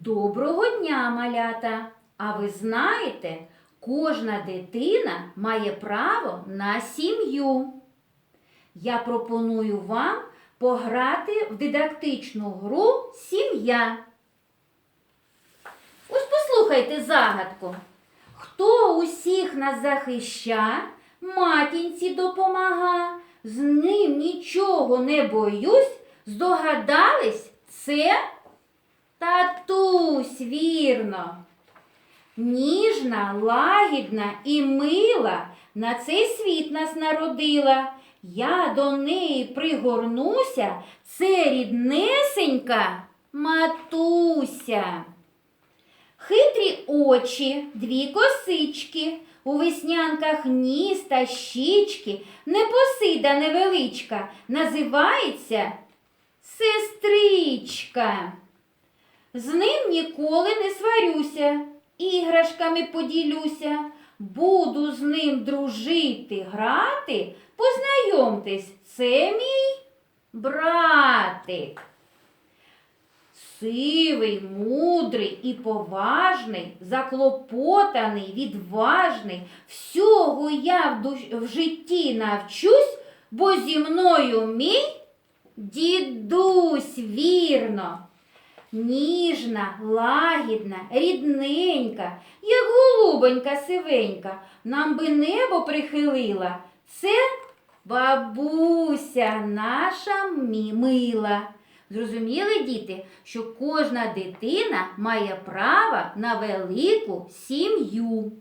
Доброго дня, малята! А ви знаєте, кожна дитина має право на сім'ю. Я пропоную вам пограти в дидактичну гру Сім'я. Ось послухайте загадку. Хто усіх нас захища, матінці допомага, з ним нічого не боюсь, здогадались, це татусь, вірно. Ніжна, лагідна і мила на цей світ нас народила. Я до неї пригорнуся, це ріднесенька матуся. Хитрі очі, дві косички, у веснянках ніс та щічки, непосида невеличка, називається сестричка. З ним ніколи не сварюся, іграшками поділюся, буду з ним дружити, грати, познайомтесь, це мій братик. Сивий, мудрий і поважний, заклопотаний, відважний. Всього я в, житті навчусь, бо зі мною мій дідусь вірно. Ніжна, лагідна, рідненька, як голубонька сивенька, нам би небо прихилила. Це бабуся наша мила. Зрозуміли, діти, що кожна дитина має право на велику сім'ю.